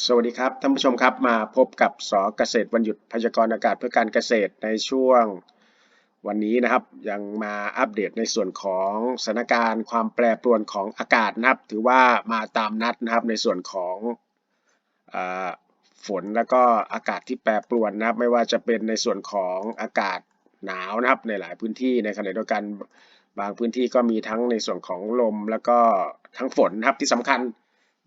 สวัสดีครับท่านผู้ชมครับมาพบกับสเกษตรวันหยุดพยากรณ์อากาศเพื่อการเกษตรในช่วงวันนี้นะครับยังมาอัปเดตในส่วนของสถานการณ์ความแปรปรวนของอากาศนะครับ ถือว่ามาตามนัดนะครับในส่วนของอฝนแล้วก็อากาศที่แปรปรวนนะครับ ไม่ว่าจะเป็นในส่วนของอากาศหนาวนะครับ ในหลายพื้นที่ในขณะเดียวกันบางพื้นที่ก็มีทั้งในส่วนของลมแล้วก็ทั้งฝนนะครับที่สำคัญ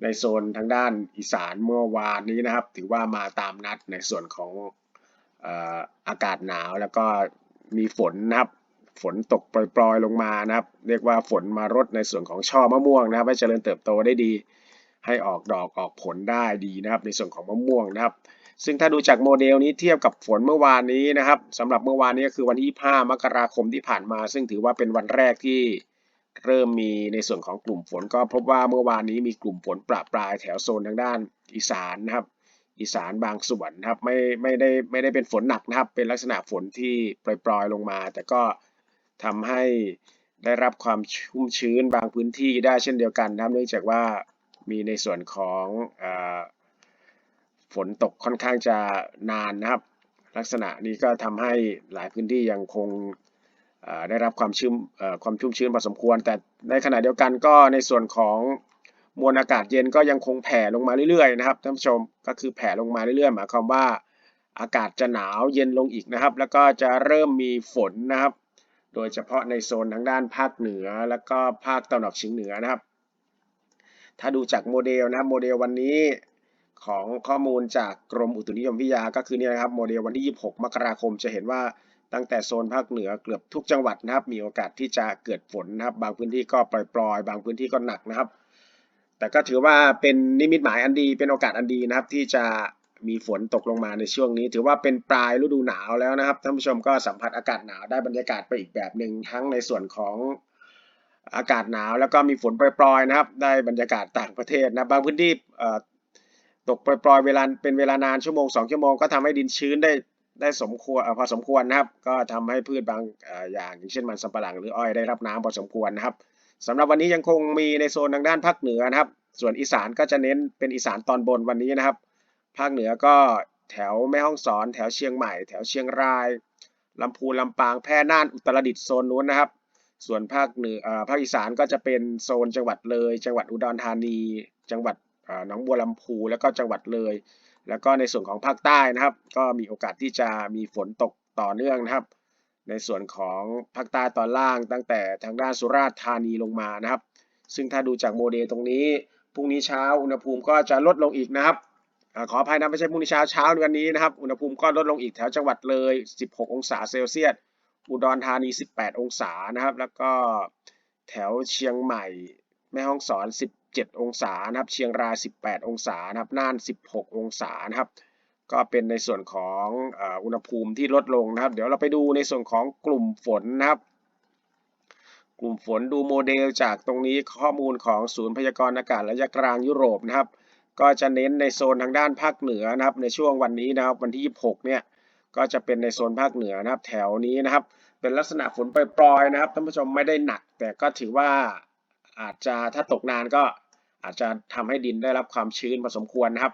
ในโซนทางด้านอีสานเมื่อวานนี้นะครับ ถือว่ามาตามนัดในส่วนของอากาศหนาวแล้วก็มีฝนนะครับ ฝนตกปล่อยๆลงมานะครับ เรียกว่าฝนมารดในส่วนของช่อมะม่วงนะครับ ให้เจริญเติบโตได้ดี ให้ออกดอกออกผลได้ดีนะครับ ในส่วนของมะม่วงนะครับ ซึ่งถ้าดูจากโมเดลนี้เทียบกับฝนเมื่อวานนี้นะครับสำหรับเมื่อวานนี้ก็คือวันที่ 5 มกราคมที่ผ่านมา ซึ่งถือว่าเป็นวันแรกที่ เริ่มมีในส่วนของกลุ่มฝนก็พบว่าเมื่อวานนี้มีกลุ่มฝนประปรายแถวโซนทางด้านอีสานนะครับอีสานบางส่วนนะครับไม่ไม่ได้ไม่ได้เป็นฝนหนักนะครับ เป็นลักษณะฝนที่ปล่อยๆลงมา แต่ก็ทำให้ได้รับความชุ่มชื้นบางพื้นที่ได้เช่นเดียวกันนะครับ เนื่องจากว่ามีในส่วนของอฝนตกค่อนข้างจะนานนะครับ ลักษณะนี้ก็ทำให้หลายพื้นที่ยังคง ได้รับความชื้นความชุ่มชื้นพอสมควร แต่ในขณะเดียวกันก็ในส่วนของมวลอากาศเย็นก็ยังคงแผ่ลงมาเรื่อยๆนะครับท่านผู้ชมก็คือแผ่ลงมาเรื่อยๆหมายความว่าอากาศจะหนาวเย็นลงอีกนะครับ แล้วก็จะเริ่มมีฝนนะครับ โดยเฉพาะในโซนทางด้านภาคเหนือ แล้วก็ภาคตะวันออกเฉียงเหนือนะครับ ถ้าดูจากโมเดลนะโมเดลวันนี้ของข้อมูลจากกรมอุตุนิยมวิทยาก็คือเนี่ยนะครับโมเดลวันที่ 26 มกราคมจะเห็นว่า ตั้งแต่โซนภาคเหนือเกือบทุกจังหวัดนะครับ มีโอกาสที่จะเกิดฝนนะครับ บางพื้นที่ก็ปล่อยๆ บางพื้นที่ก็หนักนะครับ แต่ก็ถือว่าเป็นนิมิตหมายอันดี เป็นโอกาสอันดีนะครับ ที่จะมีฝนตกลงมาในช่วงนี้ ถือว่าเป็นปลายฤดูหนาวแล้วนะครับท่านผู้ชมก็สัมผัสอากาศหนาวได้บรรยากาศไปอีกแบบหนึ่งทั้งในส่วนของอากาศหนาว แล้วก็มีฝนปล่อยๆนะครับ ได้บรรยากาศต่างประเทศนะบางพื้นที่ตกปล่อยๆเวลาเป็นเวลานานชั่วโมงสองชั่วโมงก็ทำให้ดินชื้นได้ ได้สมควรพอสมควรนะครับ ก็ทำให้พืชบางอย่างอย่างเช่นมันสำปะหลังหรืออ้อยได้รับน้ำพอสมควรนะครับสำหรับวันนี้ยังคงมีในโซนทางด้านภาคเหนือนะครับ ส่วนอีสานก็จะเน้นเป็นอีสานตอนบนวันนี้นะครับ ภาคเหนือก็แถวแม่ฮ่องสอน แถวเชียงใหม่ แถวเชียงรายลำพูนลำปางแพร่น่านอุตรดิตถ์โซนนู้นนะครับ ส่วนภาคเหนือภาคอีสานก็จะเป็นโซนจังหวัดเลย จังหวัดอุดรธานี จังหวัดหนองบัวลำพูแล้วก็จังหวัดเลย แล้วก็ในส่วนของภาคใต้นะครับ ก็มีโอกาสที่จะมีฝนตกต่อเนื่องนะครับ ในส่วนของภาคใต้ตอนล่างตั้งแต่ทางด้านสุราษฎร์ธานีลงมานะครับ ซึ่งถ้าดูจากโมเดลตรงนี้พรุ่งนี้เช้าอุณหภูมิก็จะลดลงอีกนะครับอขออภัยนะไม่ใช่พรุ่งนี้เช้าเช้าวันนี้นะครับ อุณหภูมิก็ลดลงอีกแถวจังหวัดเลย 16 องศาเซลเซียสอุดรธานี 18 องศานะครับ แล้วก็แถวเชียงใหม่ แม่ฮ่องสอน 17 องศานะครับ เชียงราย 18 องศานะครับ น่าน 16 องศานะครับ ก็เป็นในส่วนของอ่ออุณหภูมิที่ลดลงนะครับ เดี๋ยวเราไปดูในส่วนของกลุ่มฝนนะครับ กลุ่มฝนดูโมเดลจากตรงนี้ข้อมูลของศูนย์พยากรณ์อากาศระยะกลางยุโรปนะครับ ก็จะเน้นในโซนทางด้านภาคเหนือนะครับ ในช่วงวันนี้นะครับวันที่ 26 เนี่ยก็จะเป็นในโซนภาคเหนือนะครับ แถวนี้นะครับ เป็นลักษณะฝนปล่อยๆนะครับท่านผู้ชมไม่ได้หนัก แต่ก็ถือว่าอาจจะถ้าตกนานก็ อาจจะทำให้ดินได้รับความชื้นพอสมควรนะครับ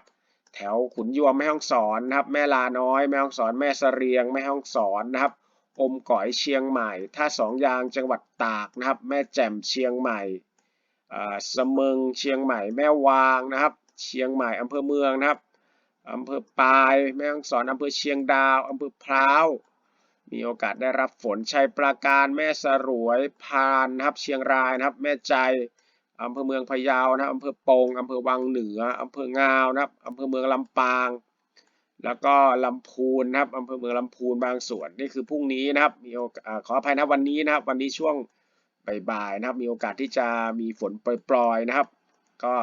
แถวขุนยวมแม่ฮ่องสอนนะครับ แม่ลาน้อยแม่ฮ่องสอนแม่เสรียง แม่ฮ่องสอนนะครับ อมก๋อยเชียงใหม่ ท่าสองยางจังหวัดตากนะครับ แม่แจ่มเชียงใหม่สะเมิงเชียงใหม่ แม่วางนะครับ เชียงใหม่อำเภอเมืองนะครับอำเภอปายแม่ฮ่องสอนอำเภอเชียงดาวอำเภอพร้าวมีโอกาสได้รับฝนชัยปราการแม่สรวยพานนะครับ เชียงรายนะครับ แม่ใจ อำเภอเมืองพะเยานะอำเภอปงอำเภอวังเหนืออำเภองาวนะครับอำเภอเมืองลำปาง แล้วก็ลำพูนนะครับอำเภอเมืองลำพูนบางส่วนนี่คือพรุ่งนี้นะครับมีโอกาสขออภัยนะวันนี้นะครับวันนี้ช่วงบ่ายๆนะครับ มีโอกาสที่จะมีฝนปล่อยๆนะครับ ก็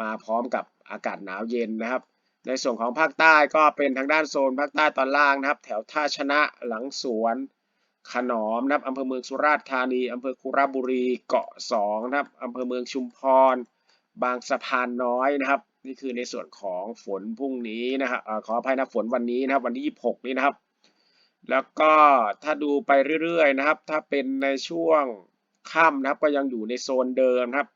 มาพร้อมกับอากาศหนาวเย็นนะครับ ในส่วนของภาคใต้ก็เป็นทางด้านโซนภาคใต้ตอนล่างนะครับ แถวท่าชนะหลังสวน ขนอมนะครับอำเภอเมืองสุราษฎร์ธานีอำเภอคุระบุรีเกาะสองนะครับอำเภอเมืองชุมพร บางสะพานน้อยนะครับ นี่คือในส่วนของฝนพรุ่งนี้นะครับขออภัยนะฝนวันนี้นะครับ วันที่ 26 นี้นะครับ แล้วก็ถ้าดูไปเรื่อยๆนะครับ ถ้าเป็นในช่วงค่ำนะครับก็ยังอยู่ในโซนเดิมนะครับ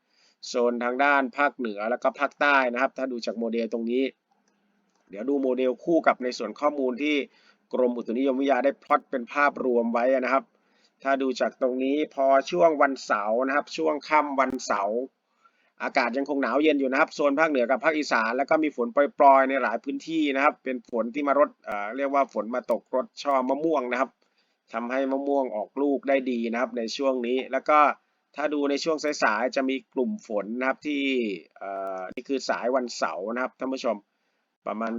โซนทางด้านภาคเหนือแล้วก็ภาคใต้นะครับ ถ้าดูจากโมเดลตรงนี้ เดี๋ยวดูโมเดลคู่กับในส่วนข้อมูลที่ กรมอุตุนิยมวิทยาได้พลอตเป็นภาพรวมไว้นะครับ ถ้าดูจากตรงนี้พอช่วงวันเสาร์นะครับ ช่วงค่ำวันเสาร์อากาศยังคงหนาวเย็นอยู่นะครับโซนภาคเหนือกับภาคอีสานแล้วก็มีฝนปล่อยๆในหลายพื้นที่นะครับ เป็นฝนที่มารดเเรียกว่าฝนมาตกรดช่อมะม่วงนะครับทำให้มะม่วงออกลูกได้ดีนะครับ ในช่วงนี้แล้วก็ถ้าดูในช่วงสายๆจะมีกลุ่มฝนนะครับที่นี่คือสายวันเสาร์นะครับท่านผู้ชมประมาณ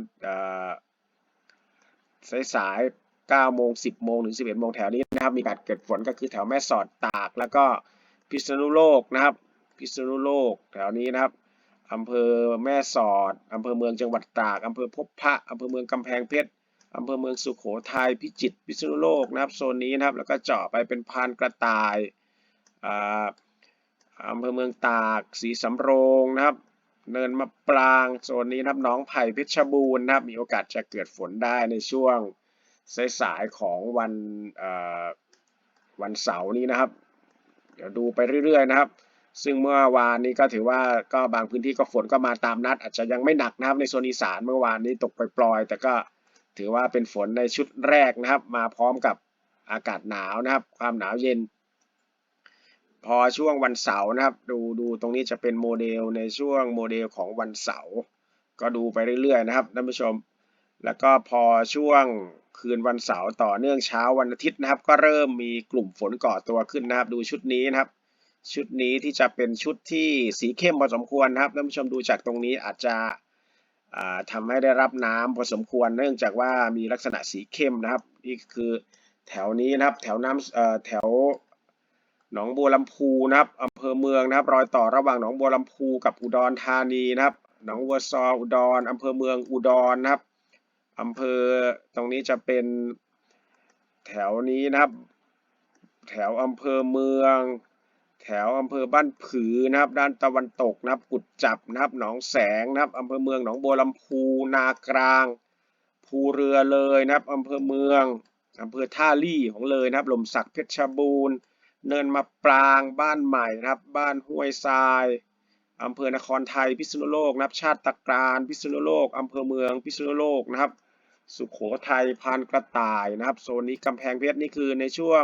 สายๆ9โมง 10 โมงถึง 11 โมงแถวนี้นะครับมีโอการเกิดฝนก็คือแถวแม่สอดตาก แล้วก็พิษณุโลกนะครับพิษณุโลกแถวนี้นะครับอำเภอแม่สอดอำเภอเมืองจังหวัดตากอำเภอพบพระอำเภอเมืองกำแพงเพชรอำเภอเมืองสุโขทัยพิจิตรพิษณุโลกนะครับโซนนี้นะครับแล้วก็เจาะไปเป็นพานกระต่ายอ่าอำเภอเมืองตากศรีสำโรงนะครับ เนินมะปรางโซนนี้นะครับน้องไผ่เพชรบูรณ์นะครับมีโอกาสจะเกิดฝนได้ในช่วงสายๆของวันวันเสาร์นี้นะครับ เดี๋ยวดูไปเรื่อยๆนะครับ ซึ่งเมื่อวานนี้ก็ถือว่าก็บางพื้นที่ก็ฝนก็มาตามนัด อาจจะยังไม่หนักนะครับ ในโซนอีสานเมื่อวานนี้ตกปล่อยๆแต่ก็ถือว่าเป็นฝนในชุดแรกนะครับ มาพร้อมกับอากาศหนาวนะครับ ความหนาวเย็น พอช่วงวันเสาร์นะครับ ดูดูตรงนี้จะเป็นโมเดลในช่วงโมเดลของวันเสาร์ก็ดูไปเรื่อยๆนะครับท่านผู้ชม แล้วก็พอช่วงคืนวันเสาร์ต่อเนื่องเช้าวันอาทิตย์นะครับ ก็เริ่มมีกลุ่มฝนก่อตัวขึ้นนะครับ ดูชุดนี้นะครับ ชุดนี้ที่จะเป็นชุดที่สีเข้มพอสมควรนะครับท่านผู้ชมดูจากตรงนี้อาจจะอ่าทำให้ได้รับน้ำพอสมควรเนื่องจากว่ามีลักษณะสีเข้มนะครับนี่คือแถวนี้นะครับแถวน้ำแถว หนองบัวลำพูนะครับอำเภอเมืองนะครับ รอยต่อระหว่างหนองบัวลำพูกับอุดรธานีนะครับ หนองบัวซออุดรอำเภอเมืองอุดรนะครับอำเภอตรงนี้จะเป็นแถวนี้นะครับ แถวอำเภอเมือง แถวอำเภอบ้านผือนะครับ ด้านตะวันตกนะครับ กุดจับนะครับ หนองแสงนะครับอำเภอเมืองหนองบัวลำพูนากลาง ภูเรือเลยนะครับอำเภอเมืองอำเภอท่าลี่ของเลยนะครับลมสักเพชรบูรณ์ เนินมะปรางบ้านใหม่นะครับ บ้านห้วยทรายอำเภอนครไทยพิษณุโลกนะครับชาติตะกรานพิษณุโลกอำเภอเมืองพิษณุโลกนะครับ สุขโขทัยพานกระต่ายนะครับโซนนี้กำแพงเพชรนี่คือในช่วง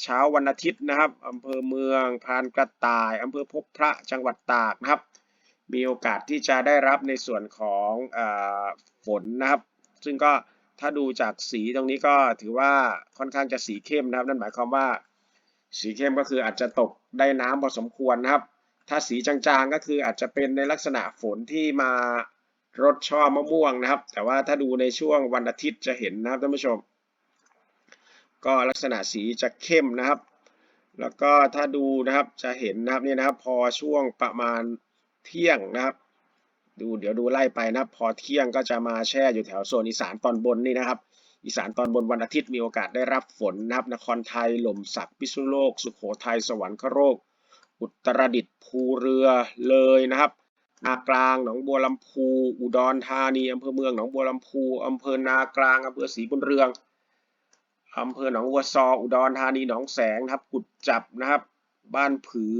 เช้าวันอาทิตย์นะครับอำเภอเมืองพานกระต่ายอำเภอพบพระจังหวัดตากนะครับ มีโอกาสที่จะได้รับในส่วนของอฝนนะครับ ซึ่งก็ถ้าดูจากสีตรงนี้ก็ถือว่าค่อนข้างจะสีเข้มนะครับ นั่นหมายความว่า สีเข้มก็คืออาจจะตกได้น้ำพอสมควรนะครับ ถ้าสีจางๆก็คืออาจจะเป็นในลักษณะฝนที่มารดช่อมะม่วงนะครับ แต่ว่าถ้าดูในช่วงวันอาทิตย์จะเห็นนะครับท่านผู้ชม ก็ลักษณะสีจะเข้มนะครับ แล้วก็ถ้าดูนะครับจะเห็นนะครับนี่นะครับ พอช่วงประมาณเที่ยงนะครับดูเดี๋ยวดูไล่ไปนะพอเที่ยงก็จะมาแช่อยู่แถวโซนอีสานตอนบนนี่นะครับ อีสานตอนบนวันอาทิตย์มีโอกาสได้รับฝนนะครับ นครไทยหล่มสักพิษณุโลก สุโขทัยสวรรคโลกอุตรดิตถ์ภูเรือเลยนะครับนากลางหนองบัวลำพู อุดรธานีอำเภอเมืองหนองบัวลำพูอำเภอนากลางอำเภอศรีบุญเรืองอำเภอหนองวัวซอ อุดรธานีหนองแสงนะครับ กุดจับนะครับ บ้านผือ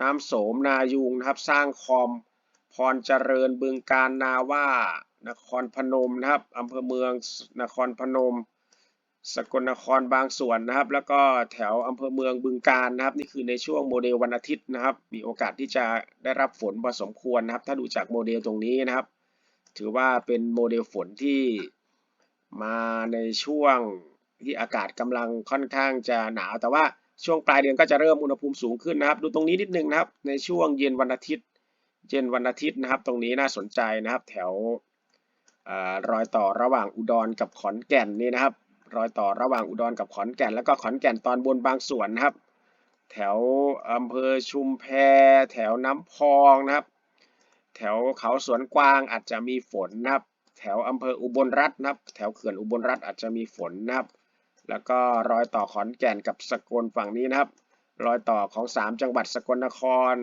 น้ำโสมนายุงนะครับ สร้างคอม พรเจริญบึงการนาว่า นครพนมนะครับอำเภอเมืองนครพนม สกลนครบางส่วนนะครับ แล้วก็แถวอำเภอเมืองบึงการนะครับ นี่คือในช่วงโมเดลวันอาทิตย์นะครับ มีโอกาสที่จะได้รับฝนพอสมควรนะครับ ถ้าดูจากโมเดลตรงนี้นะครับ ถือว่าเป็นโมเดลฝนที่มาในช่วงที่อากาศกำลังค่อนข้างจะหนาว แต่ว่าช่วงปลายเดือนก็จะเริ่มอุณหภูมิสูงขึ้นนะครับ ดูตรงนี้นิดนึงนะครับ ในช่วงเย็นวันอาทิตย์ เย็นวันอาทิตย์นะครับ ตรงนี้น่าสนใจนะครับ แถว รอยต่อระหว่างอุดรกับขอนแก่นนี่นะครับ รอยต่อระหว่างอุดรกับขอนแก่น แล้วก็ขอนแก่นตอนบนบางส่วนนะครับ แถวอำเภอชุมแพแถวน้ำพองนะครับ แถวเขาสวนกวางอาจจะมีฝนนะครับ แถวอำเภออุบลรัตน์นะครับ แถวเขื่อนอุบลรัตน์อาจจะมีฝนนะครับ แล้วก็รอยต่อขอนแก่นกับสกลฝั่งนี้นะครับ รอยต่อของสามจังหวัดสกลนคร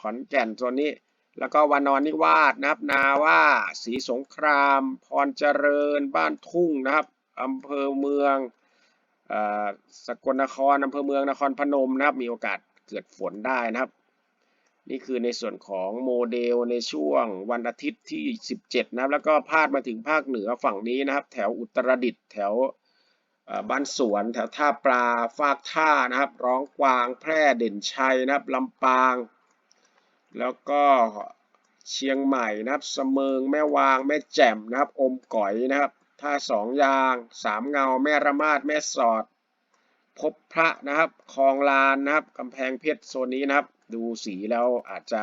ขอนแก่นส่วนนี้ แล้วก็วานอนนิวาสนะครับ นาว่าศรีสงคราม พรเจริญ บ้านทุ่งนะครับอำเภอเมืองอสกลนครอำเภอเมืองนครพนมนะครับ มีโอกาสเกิดฝนได้นะครับ นี่คือในส่วนของโมเดลในช่วงวันอาทิตย์ที่ 17 นะครับ แล้วก็พาดมาถึงภาคเหนือฝั่งนี้นะครับ แถวอุตรดิตถ์แถวบ้านสวนแถวท่าปลาฟากท่านะครับ ร้องกวางแพร่เด่นชัยนะครับลำปาง แล้วก็เชียงใหม่นะครับเสมิงแม่วางแม่แจ่มนะครับ อมก๋อยนะครับท่าสองยางสามเงาแม่ระมาดแม่สอด พบพระนะครับคลองลานนะครับกำแพงเพชรโซนนี้นะครับ ดูสีแล้วอาจจะ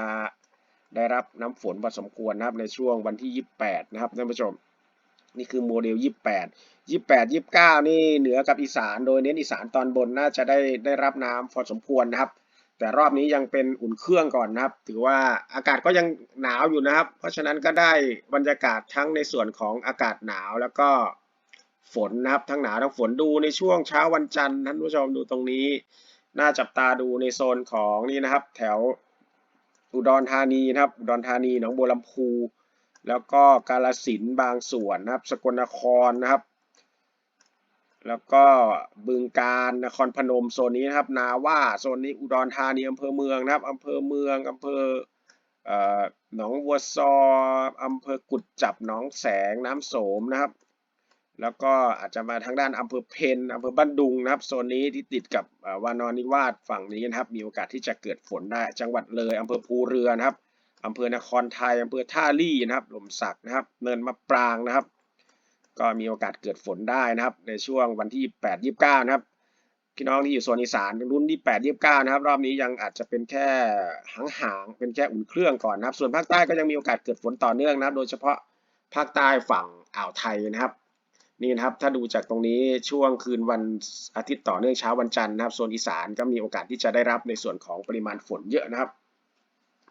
ได้รับน้ำฝนพอสมควรนะครับในช่วงวันที่ 28 นะครับท่านผู้ชม นี่คือโมเดล 28 28 29 นี่เหนือกับอีสานโดยเน้นอีสานตอนบนน่าจะได้ได้รับน้ำพอสมควรนะครับ แต่รอบนี้ยังเป็นอุ่นเครื่องก่อนนะครับ ถือว่าอากาศก็ยังหนาวอยู่นะครับ เพราะฉะนั้นก็ได้บรรยากาศทั้งในส่วนของอากาศหนาวแล้วก็ฝนนะครับ ทั้งหนาวทั้งฝนดูในช่วงเช้าวันจันทร์ท่านผู้ชมดูตรงนี้ น่าจับตาดูในโซนของนี่นะครับ แถวอุดรธานีนะครับ อุดรธานีหนองบัวลำพู แล้วก็กาฬสินบางส่วนนะครับ สกลนครนะครับ แล้วก็บึงการนครพนมโซนนี้นะครับ นาว่าโซนนี้อุดรธานีอำเภอเมืองนะครับอำเภอเมืองอำเภอหนองวัวซออำเภอกุดจับหนองแสงน้ำโสมนะครับ แล้วก็อาจจะมาทางด้านอำเภอเพนอำเภอบ้านดุงนะครับโซนนี้ที่ติดกับวานอนนิวาสฝั่งนี้นะครับ มีโอกาสที่จะเกิดฝนได้ จังหวัดเลยอำเภอภูเรือนะครับอำเภอนครไทยอำเภอท่าลี่นะครับหล่มสักนะครับ เนินมะปรางนะครับ ก็มีโอกาสเกิดฝนได้นะครับ ในช่วงวันที่ 8 29 นะครับพี่น้องที่อยู่โซนอีสานรุ่นที่ 8 29 นะครับ รอบนี้ยังอาจจะเป็นแค่หางๆเป็นแค่อุ่นเครื่องก่อนนะครับ ส่วนภาคใต้ก็ยังมีโอกาสเกิดฝนต่อเนื่องนะครับ โดยเฉพาะภาคใต้ฝั่งอ่าวไทยนะครับนี่นะครับถ้าดูจากตรงนี้ช่วงคืนวันอาทิตย์ต่อเนื่องเช้าวันจันทร์นะครับโซนอีสานก็มีโอกาสที่จะได้รับในส่วนของปริมาณฝนเยอะนะครับ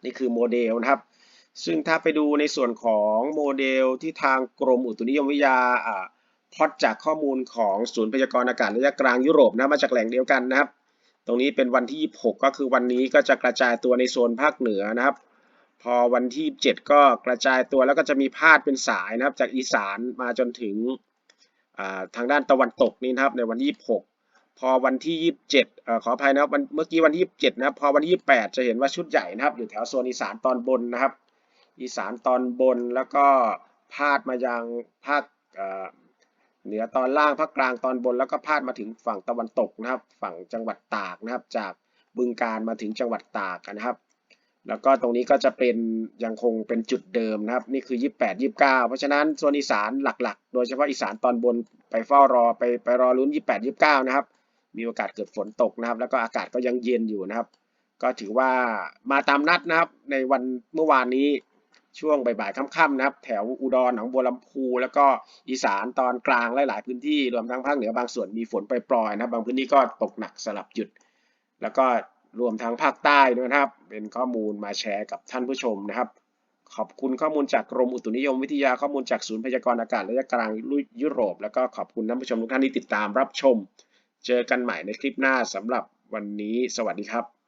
นี่คือโมเดลนะครับ ซึ่งถ้าไปดูในส่วนของโมเดลที่ทางกรมอุตุนิยมวิทยาพอตจากข้อมูลของศูนย์พยากรณ์อากาศระยะกลางยุโรปนะมาจากแหล่งเดียวกันนะครับ ตรงนี้เป็นวันที่ 26 ก็คือวันนี้ก็จะกระจายตัวในโซนภาคเหนือนะครับ พอวันที่ 7 ก็กระจายตัวแล้วก็จะมีพาดเป็นสายนะครับ จากอีสานมาจนถึงทางด้านตะวันตกนี่นะครับในวันที่ 26 พอวันที่ 27อขออภัยนะครับเมื่อกี้วันที่ 27 นะครับ พอวันที่ 28 จะเห็นว่าชุดใหญ่นะครับ อยู่แถวโซนอีสานตอนบนนะครับ อีสานตอนบนแล้วก็พาดมายังภาคเหนือตอนล่างภาคกลางตอนบน แล้วก็พาดมาถึงฝั่งตะวันตกนะครับ ฝั่งจังหวัดตากนะครับ จากบึงการมาถึงจังหวัดตากนะครับ แล้วก็ตรงนี้ก็จะเป็นยังคงเป็นจุดเดิมนะครับ นี่คือ 28 29 เพราะฉะนั้นโซนอีสานหลักๆ โดยเฉพาะอีสานตอนบนไปเฝ้ารอไปไปรอลุ้น 28 29 นะครับ มีโอกาสเกิดฝนตกนะครับ แล้วก็อากาศก็ยังเย็นอยู่นะครับ ก็ถือว่ามาตามนัดนะครับในวันเมื่อวานนี้ ช่วงบ่ายๆค่ำๆนะครับ แถวอุดรหนองบัวลำพู แล้วก็อีสานตอนกลางหลายๆพื้นที่รวมทั้งภาคเหนือบางส่วนมีฝนปล่อยๆนะครับ บางพื้นที่ก็ตกหนักสลับหยุด แล้วก็รวมทั้งภาคใต้ด้วยนะครับ เป็นข้อมูลมาแชร์กับท่านผู้ชมนะครับ ขอบคุณข้อมูลจากกรมอุตุนิยมวิทยาข้อมูลจากศูนย์พยากรณ์อากาศระยะกลางยุโรป แล้วก็ขอบคุณท่านผู้ชมทุกท่านที่ติดตามรับชม เจอกันใหม่ในคลิปหน้าสำหรับวันนี้ สวัสดีครับ